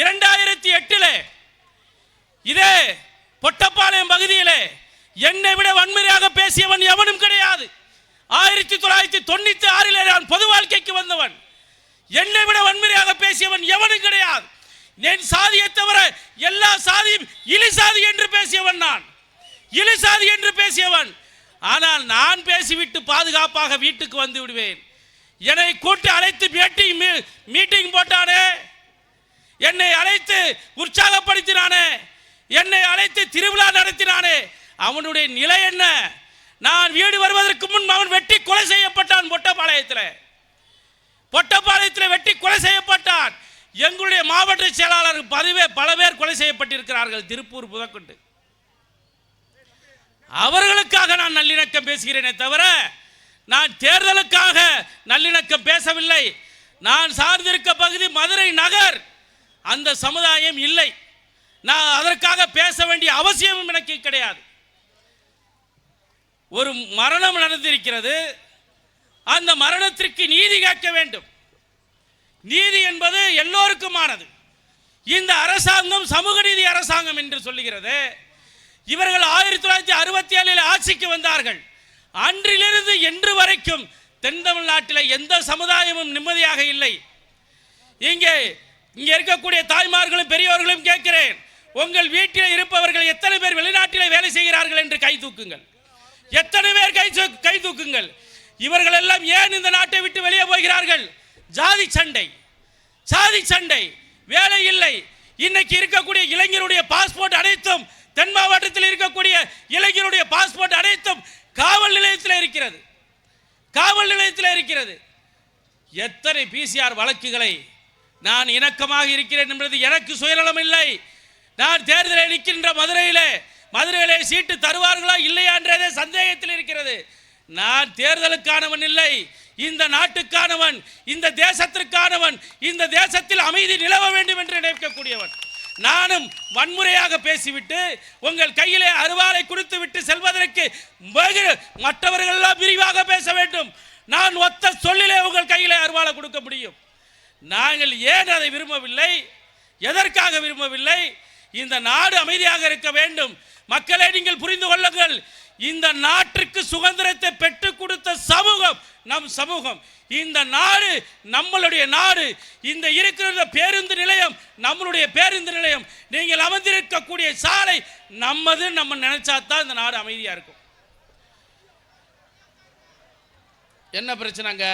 இரண்டாயிரத்தி எட்டில் இதே பொட்டப்பாளையம் பகுதியிலே என்னை விட வன்முறையாக பேசியவன் எவனும் கிடையாது. ஆயிரத்தி தொள்ளாயிரத்தி தொண்ணூத்தி ஆறில் நான் பொது வாழ்க்கைக்கு வந்தவன். என்னை விட வன்முறையாக பேசியவன் எவனும் கிடையாது. என் சாதியை தவிர எல்லா சாதியும் இழி சாதி என்று பேசியவன் நான். இழி சாதி என்று பேசியவன். ஆனால் நான் பேசிவிட்டு பாதுகாப்பாக வீட்டுக்கு வந்து விடுவேன். என்னை கூட்டி அழைத்து மீட்டிங் மீட்டிங் போட்டானே. என்னை அழைத்து உற்சாகப்படுத்தினானே. என்னை அழைத்து திருவிழா நடத்தினானே. அவனுடைய நிலை என்ன? நான் வீடு வருவதற்கு முன் அவன் வெட்டி கொலை செய்யப்பட்டான் பொட்டப்பாளையத்தில் பொட்டப்பாளையத்தில் வெட்டி கொலை செய்யப்பட்டான். எங்களுடைய மாவட்ட செயலாளர் பதிவே பல பேர் கொலை செய்யப்பட்டிருக்கிறார்கள் திருப்பூர் புதக்கொண்டு. அவர்களுக்காக நான் நல்லிணக்கம் பேசுகிறேனே தவிர நான் தேர்தலுக்காக நல்லிணக்கம் பேசவில்லை. நான் சார்ந்திருக்க பகுதி மதுரை நகர். அந்த சமுதாயம் இல்லை. நான் அதற்காக பேச வேண்டிய அவசியமும் எனக்கு கிடையாது. ஒரு மரணம் நடந்திருக்கிறது. அந்த மரணத்திற்கு நீதி கேட்க வேண்டும். நீதி என்பது எல்லோருக்குமானது. இந்த அரசாங்கம் சமூக நீதி அரசாங்கம் என்று சொல்லுகிறது. இவர்கள் ஆயிரத்தி தொள்ளாயிரத்தி அறுபத்தி ஏழில் ஆட்சிக்கு வந்தார்கள். அன்றிலிருந்து என்று வரைக்கும் தென் தமிழ்நாட்டில் எந்த சமுதாயமும் நிம்மதியாக இல்லை. இங்கே இங்கே இருக்கக்கூடிய தாய்மார்களும் பெரியவர்களும் கேட்கிறேன் உங்கள் வீட்டில் இருப்பவர்கள் எத்தனை பேர் வெளிநாட்டில் வேலை செய்கிறார்கள் என்று கை தூக்குங்கள். எத்தனை பேர் கை கை தூக்குங்கள். இவர்கள் எல்லாம் ஏன் இந்த நாட்டை விட்டு வெளியே போகிறார்கள்? ஜாதி சண்டை. சாதி சண்டை. வேலை இல்லை. இன்னைக்கு இருக்கக்கூடிய இளைஞருடைய பாஸ்போர்ட் அனைத்தும் தென் மாவட்டத்தில் இருக்கக்கூடிய இளைஞருடைய பாஸ்போர்ட் அனைத்தும் காவல் நிலையத்தில் இருக்கிறது. காவல் நிலையத்தில் இருக்கிறது. எத்தனை பிசிஆர் வழக்குகளை நான் இணக்கமாக இருக்கிறேன் என்பது எனக்கு சுயநலம் இல்லை நான் தேர்தலில் நிற்கின்ற மதுரையிலே மதுரையிலே சீட்டு தருவார்களா இல்லையா என்றதே சந்தேகத்தில் இருக்கிறது. நான் தேர்தலுக்கானவன் இல்லை. இந்த நாட்டுக்கானவன் இந்த தேசத்திற்கானவன் இந்த தேசத்தில் அமைதி நிலவ வேண்டும் என்று நினைக்கக்கூடியவன். நானும் வன்முறையாக பேசிவிட்டு உங்கள் கையிலே அருவாளை கொடுத்து விட்டு செல்வதற்கு மற்றவர்கள் எல்லாம் விரிவாக பேச வேண்டும். நான் ஒத்த சொல்லிலே உங்கள் கையிலே அருவாளை கொடுக்க முடியும். நாங்கள் ஏன் அதை விரும்பவில்லை? எதற்காக விரும்பவில்லை? இந்த நாடு அமைதியாக இருக்க வேண்டும். மக்களை நீங்கள் புரிந்து கொள்ளுங்கள். இந்த நாட்டிற்கு சுதந்திரத்தை பெற்றுக் கொடுத்த சமூகம் நம் சமூகம். இந்த நாடு நம்மளுடைய நாடு. இந்த இருக்கிற பேருந்து நிலையம் நம்மளுடைய பேருந்து நிலையம். நீங்கள் அமர்ந்திருக்கக்கூடிய சாலை நம்மது நம்ம நினைச்சா தான் இந்த நாடு அமைதியாக இருக்கும். என்ன பிரச்சனைங்க?